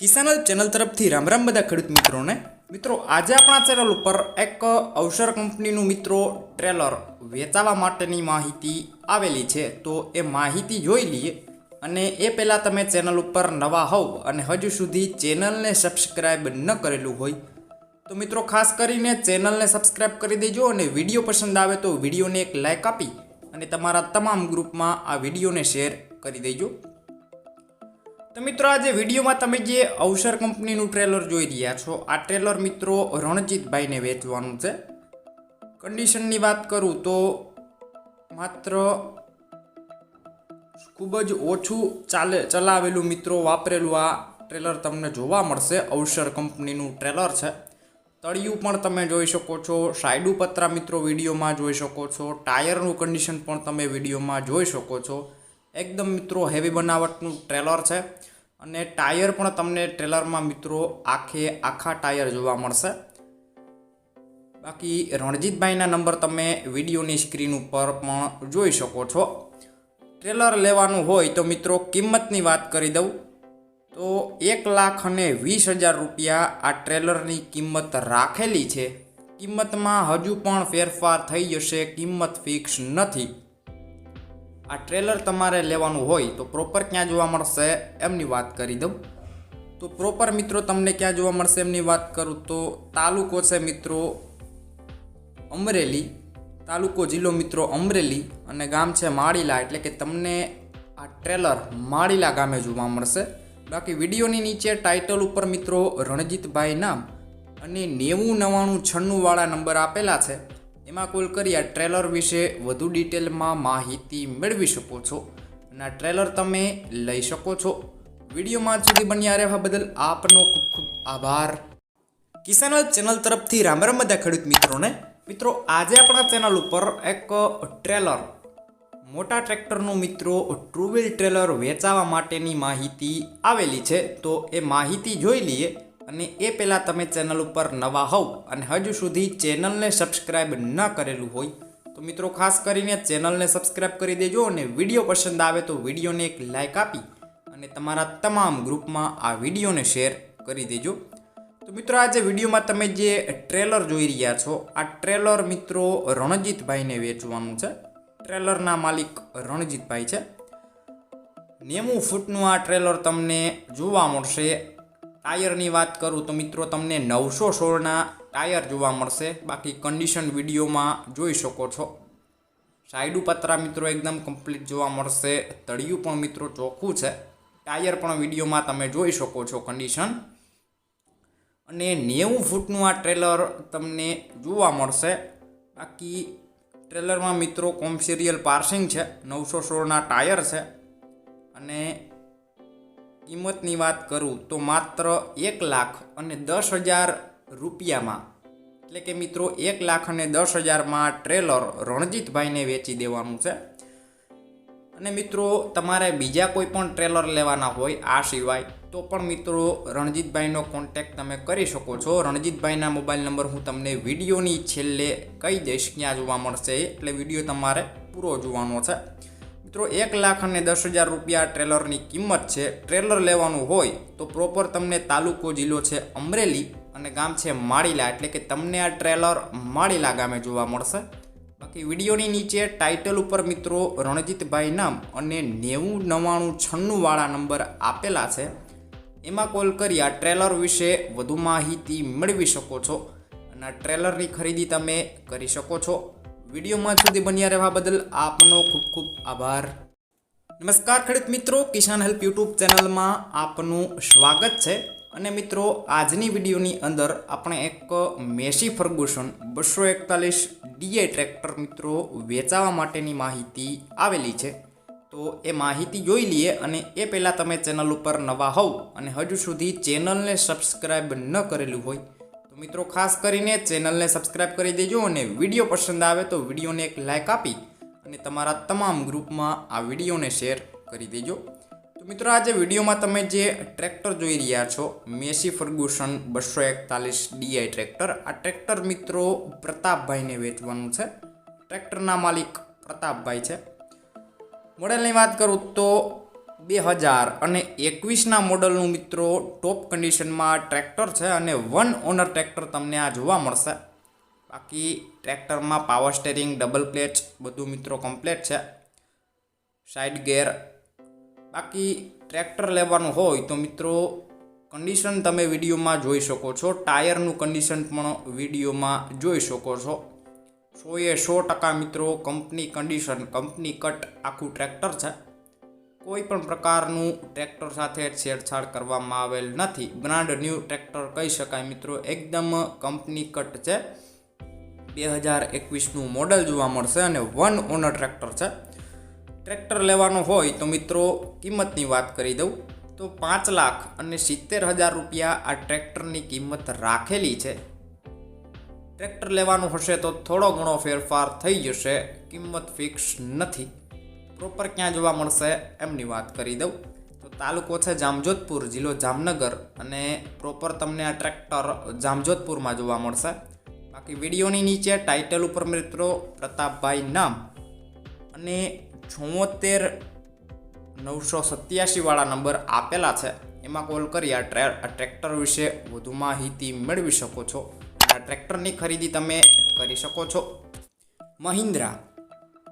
કિસાનલ channel તરફથી રામ રામ બધા ખેડૂત મિત્રોને. મિત્રો, આજે આપણા ચેનલ ઉપર એક અવસર કંપનીનું મિત્રો ટ્રેલર વેચાવા માટેની માહિતી આવેલી છે. તો એ માહિતી જોઈ લઈએ અને એ પહેલાં તમે ચેનલ ઉપર નવા હોવ અને હજુ સુધી ચેનલને સબસ્ક્રાઈબ ન કરેલું હોય, તો મિત્રો ખાસ કરીને ચેનલને સબસ્ક્રાઈબ કરી દેજો અને વીડિયો પસંદ આવે તો વિડીયોને એક લાઇક આપી અને તમારા તમામ ગ્રુપમાં આ વિડીયોને શેર કરી દેજો. તો મિત્રો આજે વિડીયોમાં તમે જે અવસર કંપનીનું ટ્રેલર જોઈ રહ્યા છો, આ ટ્રેલર મિત્રો રણજીતભાઈને વેચવાનું છે. કન્ડિશનની વાત કરું તો માત્ર ખૂબ જ ઓછું ચાલે, ચલાવેલું મિત્રો વાપરેલું આ ટ્રેલર તમને જોવા મળશે. અવસર કંપનીનું ટ્રેલર છે. તળિયું પણ તમે જોઈ શકો છો સાયડુ પતરા મિત્રો વિડીયોમાં જોઈ શકો છો, ટાયરનું કન્ડિશન પણ તમે વિડીયોમાં જોઈ શકો છો. એકદમ મિત્રો હેવી બનાવટનું ટ્રેલર છે. અને ટાયર પણ તમને ટ્રેલરમાં મિત્રો આખે આખા ટાયર જોવા મળશે. બાકી રણજીતભાઈના નંબર તમે વિડીયોની સ્ક્રીન ઉપર પણ જોઈ શકો છો. ટ્રેલર લેવાનું હોય તો મિત્રો કિંમતની વાત કરી દઉં. તો એક લાખ અને વીસ હજાર રૂપિયા આ ટ્રેલરની કિંમત રાખેલી છે. કિંમતમાં હજુ પણ ફેરફાર થઈ જશે, કિંમત ફિક્સ નથી. આ ટ્રેલર તમારે લેવાનું હોય તો પ્રોપર ક્યાં જોવા મળશે એમની વાત કરી દઉં. તો પ્રોપર મિત્રો તમને ક્યાં જોવા મળશે એમની વાત કરું તો તાલુકો છે મિત્રો અમરેલી. તાલુકો જિલ્લો મિત્રો અમરેલી અને ગામ છે માળીલા એટલે કે તમને આ ટ્રેલર માળીલા ગામે જોવા મળશે. બાકી વિડીયોની નીચે ટાઇટલ ઉપર મિત્રો રણજીતભાઈ નામ અને નેવું નવ્વાણું છન્નુંવાળા નંબર આપેલા છે. એમાં કોલ કરી આ ટ્રેલર વિશે વધુ ડિટેલમાં માહિતી મેળવી શકો છો. અને આ ટ્રેલર તમે લઈ શકો છો. વિડીયોમાં સુધી બન્યા રહેવા બદલ આપનો ખૂબ ખૂબ આભાર. કિસાન ચેનલ તરફથી રામ રામ બધા ખેડૂત મિત્રોને. મિત્રો, આજે આપણા ચેનલ ઉપર એક ટ્રેલર. મોટા ટ્રેક્ટરનું મિત્રો ટ્રુ વ્હીલ ટ્રેલર વેચાવા માટેની માહિતી આવેલી છે. તો એ માહિતી જોઈ લઈએ. અને એ પહેલાં તમે ચેનલ ઉપર નવા હોવ અને હજુ સુધી ચેનલને સબસ્ક્રાઈબ ન કરેલું હોય, તો મિત્રો ખાસ કરીને ચેનલને સબસ્ક્રાઈબ કરી દેજો અને વીડિયો પસંદ આવે તો વિડીયોને એક લાઇક આપી અને તમારા તમામ ગ્રુપમાં આ વિડીયોને શેર કરી દેજો. તો મિત્રો આજે વિડીયોમાં તમે જે ટ્રેલર જોઈ રહ્યા છો, આ ટ્રેલર મિત્રો રણજીતભાઈને વેચવાનું છે. ટ્રેલરના માલિક રણજીતભાઈ છે. નેવું ફૂટનું આ ટ્રેલર તમને જોવા મળશે. ટાયરની વાત કરું તો મિત્રો તમને નવસો સોળના ટાયર જોવા મળશે. બાકી કન્ડિશન વિડીયોમાં જોઈ શકો છો. સાઈડુ પતરા મિત્રો એકદમ કમ્પ્લીટ જોવા મળશે. તળિયું પણ મિત્રો ચોખ્ખું છે. ટાયર પણ વિડીયોમાં તમે જોઈ શકો છો કન્ડિશન અને નેવું ફૂટનું આ ટ્રેલર તમને જોવા મળશે. બાકી ટ્રેલરમાં મિત્રો કોમસિરિયલ પાર્સિંગ છે. નવસો સોળના ટાયર છે. અને કિંમતની વાત કરું તો માત્ર એક લાખ અને દસ હજાર રૂપિયામાં. એટલે કે મિત્રો, એક લાખ અને દસ હજારમાં ટ્રેલર રણજીતભાઈને વેચી દેવાનું છે. અને મિત્રો, તમારે બીજા કોઈ પણ ટ્રેલર લેવાના હોય આ સિવાય, તો પણ મિત્રો, રણજીતભાઈનો કોન્ટેક્ટ તમે કરી શકો છો. રણજીતભાઈના મોબાઈલ નંબર હું તમને વિડીયોની છેલ્લે કહી દઈશ, ક્યાં જોવા મળશે એટલે વીડિયો તમારે પૂરો જોવાનો છે. મિત્રો, એક લાખ અને દસ હજાર રૂપિયા ટ્રેલરની કિંમત છે. ટ્રેલર લેવાનું હોય તો પ્રોપર તમને તાલુકો જિલ્લો છે અમરેલી અને ગામ છે માળીલા. એટલે કે તમને આ ટ્રેલર માળીલા ગામે જોવા મળશે. બાકી વિડીયોની નીચે ટાઇટલ ઉપર મિત્રો રણજીતભાઈ નામ અને નેવું નવ્વાણું છન્નુંવાળા નંબર આપેલા છે. એમાં કોલ કરી આ ટ્રેલર વિશે વધુ માહિતી મેળવી શકો છો. અને આ ટ્રેલરની ખરીદી તમે કરી શકો છો. વિડીયોમાં સુધી બન્યા રહેવા બદલ આપનો ખૂબ ખૂબ આભાર. નમસ્કાર ખેડૂત મિત્રો, કિસાન હેલ્પ યુટ્યુબ ચેનલમાં આપનું સ્વાગત છે. અને મિત્રો, આજની વિડીયોની અંદર આપણે એક મેસી ફર્ગુસન બસો એકતાલીસ ડીએ ટ્રેક્ટર મિત્રો વેચાવા માટેની માહિતી આવેલી છે. તો એ માહિતી જોઈ લઈએ અને એ પહેલાં તમે ચેનલ ઉપર નવા હોવ અને હજુ સુધી ચેનલને સબસ્ક્રાઈબ ન કરેલું હોય તો મિત્રો, ખાસ કરીને ચેનલને સબસ્ક્રાઈબ કરી દેજો અને વીડિયો પસંદ આવે તો વિડીયોને એક લાઇક આપી અને તમારા તમામ ગ્રુપમાં આ વિડીયોને શેર કરી દેજો. તો મિત્રો, આજે વિડીયોમાં તમે જે ટ્રેક્ટર જોઈ રહ્યા છો, મેસી ફર્ગુસન બસો એકતાલીસ ડીઆઈ ટ્રેક્ટર. આ ટ્રેક્ટર મિત્રો પ્રતાપભાઈને વેચવાનું છે. ટ્રેક્ટરના માલિક પ્રતાપભાઈ છે. મોડેલની વાત કરું તો બે હજાર અને એકવીસના મોડલનું મિત્રો ટોપ કન્ડિશનમાં ટ્રેક્ટર છે અને વન ઓનર ટ્રેક્ટર તમને આ જોવા મળશે. બાકી ટ્રેક્ટરમાં પાવર સ્ટેરિંગ, ડબલ પ્લેટ બધું મિત્રો કમ્પ્લેટ છે. Side gear. બાકી ટ્રેક્ટર લેવાનું હોય તો મિત્રો કન્ડિશન તમે વિડીયોમાં જોઈ શકો છો. ટાયરનું કન્ડિશન પણ વિડીયોમાં જોઈ શકો છો. સોએ સો ટકા મિત્રો કંપની કન્ડિશન, કંપની કટ આખું ટ્રેક્ટર છે. કોઈ પણ પ્રકારનું ટ્રેક્ટર સાથે છેડછાડ કરવામાં આવેલ નથી. બ્રાન્ડ ન્યૂ ટ્રેક્ટર કહી શકાય. મિત્રો, એકદમ કંપની કટ છે. બે હજાર એકવીસનું મોડલ જોવા મળશે અને વન ઓનર ટ્રેક્ટર છે. ટ્રેક્ટર લેવાનો હોય તો મિત્રો, કિંમતની વાત કરી દઉં. તો પાંચ લાખ અને સિત્તેર હજાર રૂપિયા આ ટ્રેક્ટરની કિંમત રાખેલી છે. ટ્રેક્ટર લેવાનું હશે તો થોડો ઘણો ફેરફાર થઈ જશે. કિંમત ફિક્સ નથી. પ્રોપર ક્યાં જોવા મળશે એમની વાત કરી દઉં. તો તાલુકો છે જામજોધપુર, જિલ્લો જામનગર અને પ્રોપર તમને આ ટ્રેક્ટર જામજોધપુરમાં જોવા મળશે. બાકી વિડીયોની નીચે ટાઇટલ ઉપર મિત્રો પ્રતાપભાઈ નામ અને છોતેર નવસો સત્યાસીવાળા નંબર આપેલા છે. એમાં કોલ કરી આ ટ્રે આ ટ્રેક્ટર વિશે વધુ માહિતી મેળવી શકો છો. આ ટ્રેક્ટરની ખરીદી તમે કરી શકો છો. મહિન્દ્રા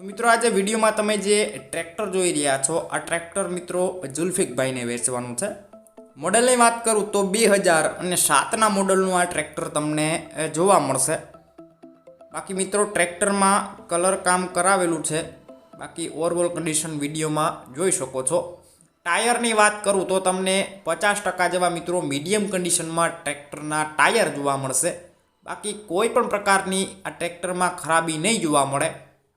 તો મિત્રો આજે વિડીયોમાં તમે જે ટ્રેક્ટર જોઈ રહ્યા છો, આ ટ્રેક્ટર મિત્રો જુલ્ફિકભાઈને વેચવાનું છે. મોડલની વાત કરું તો બે હજાર અને સાતના મોડલનું આ ટ્રેક્ટર તમને જોવા મળશે. બાકી મિત્રો ટ્રેક્ટરમાં કલર કામ કરાવેલું છે. બાકી ઓવરઓલ કન્ડિશન વિડીયોમાં જોઈ શકો છો. ટાયરની વાત કરું તો તમને પચાસ ટકા જેવા મિત્રો મીડિયમ કન્ડિશનમાં ટ્રેક્ટરના ટાયર જોવા મળશે. બાકી કોઈ પણ પ્રકારની આ ટ્રેક્ટરમાં ખરાબી નહીં જોવા મળે.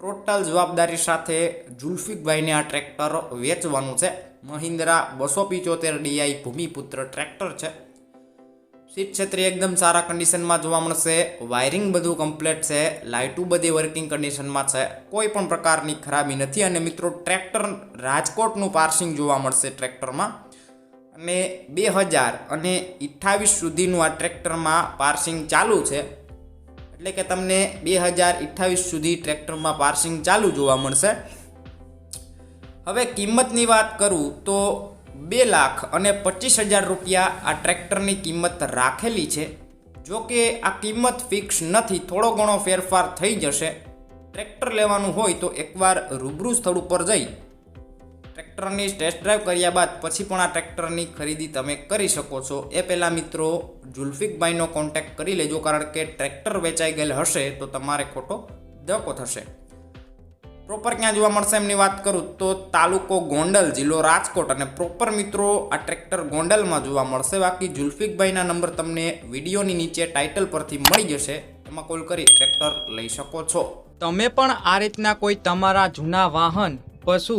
ટોટલ જવાબદારી સાથે જુલ્ફિકભાઈને આ ટ્રેક્ટર વેચવાનું છે. મહિન્દ્રા બસો પિચોતેર ડીઆઈ ભૂમિપુત્ર ટ્રેક્ટર છે. સીટ છત્રી એકદમ સારા કન્ડિશનમાં જોવા મળશે. વાયરિંગ બધું કમ્પ્લીટ છે. લાઇટું બધી વર્કિંગ કન્ડિશનમાં છે. કોઈ પણ પ્રકારની ખરાબી નથી અને મિત્રો ટ્રેક્ટર રાજકોટનું પાર્સિંગ જોવા મળશે ટ્રેક્ટરમાં. અને બે હજાર અને અઠ્ઠાવીસ સુધીનું આ ટ્રેક્ટરમાં પાર્સિંગ ચાલુ છે. એટલે કે તમને બે હજાર અઠ્ઠાવીસ સુધી ટ્રેક્ટરમાં પાર્સિંગ ચાલુ જોવા મળશે. હવે કિંમતની વાત કરું તો બે લાખ અને પચીસ હજાર રૂપિયા આ ટ્રેક્ટરની કિંમત રાખેલી છે. જો કે આ કિંમત ફિક્સ નથી, થોડો ઘણો ફેરફાર થઈ જશે. ટ્રેક્ટર લેવાનું હોય તો એકવાર રૂબરૂ સ્થળ ઉપર જઈ ટ્રેક્ટરની ટેસ્ટ ડ્રાઈવ કર્યા બાદ પછી પણ આ ટ્રેક્ટરની ખરીદી તમે કરી શકો છો. એ પહેલાં મિત્રો જુલ્ફિકભાઈનો કોન્ટેક્ટ કરી લેજો, કારણ કે ટ્રેક્ટર વેચાઈ ગયેલ હશે તો તમારે ખોટો ધક્કો થશે. પ્રોપર ક્યાં જોવા મળશે એમની વાત કરું તો તાલુકો ગોંડલ, જિલ્લો રાજકોટ. અને પ્રોપર મિત્રો આ ટ્રેક્ટર ગોંડલમાં જોવા મળશે. બાકી જુલ્ફિકભાઈના નંબર તમને વિડીયોની નીચે ટાઇટલ પરથી મળી જશે. એમાં કોલ કરી ટ્રેક્ટર લઈ શકો છો. તમે પણ આ રીતના કોઈ તમારા જૂના વાહન, પશુ